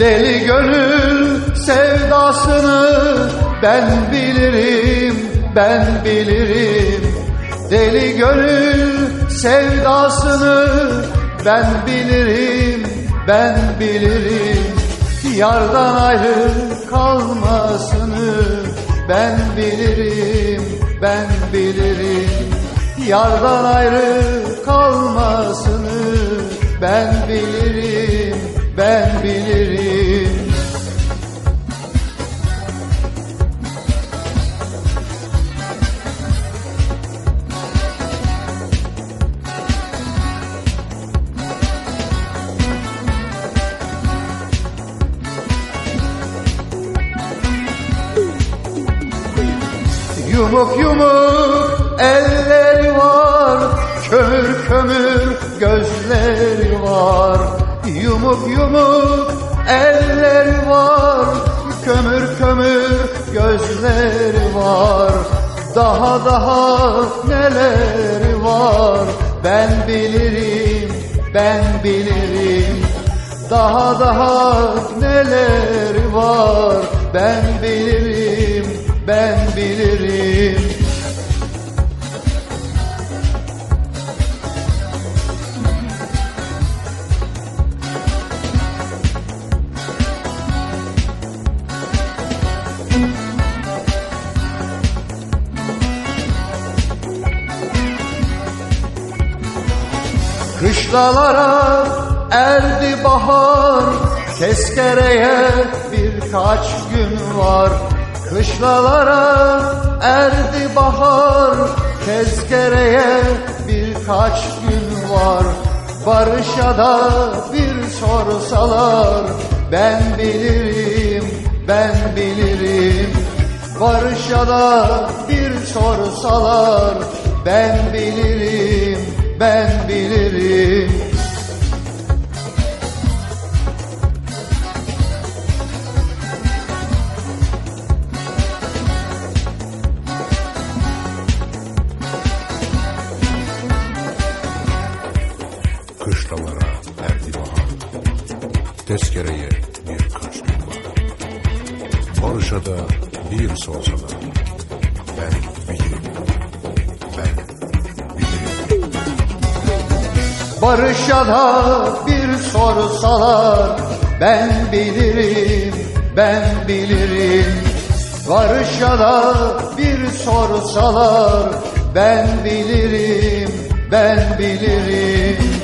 Deli gönül sevdasını ben bilirim, ben bilirim. Deli gönül sevdasını ben bilirim, ben bilirim. Yardan ayrı kalmasını ben bilirim, ben bilirim. Yardan ayrı kalmasını ben bilirim, ben bilirim. Yumuk yumuk elleri var, kömür kömür gözleri var. Yumuk yumuk elleri var, kömür kömür gözleri var. Daha daha neleri var, ben bilirim, ben bilirim. Daha daha neleri var, ben bilirim, ben bilirim. Kışlalara erdi bahar Tezkereye birkaç gün var. Kışlalara erdi bahar Tezkereye birkaç gün var. Barışa da bir sorsalar Ben bilirim, ben bilirim. Barışa da bir sorsalar Ben bilirim, ben bilirim. Kışlalara erdi bahar Tezkereye birkaç gün var Barış'a da bir sorsalar Ben bilirim Barışa da bir sorsalar ben bilirim, ben bilirim. Barışa da bir sorsalar ben bilirim, ben bilirim.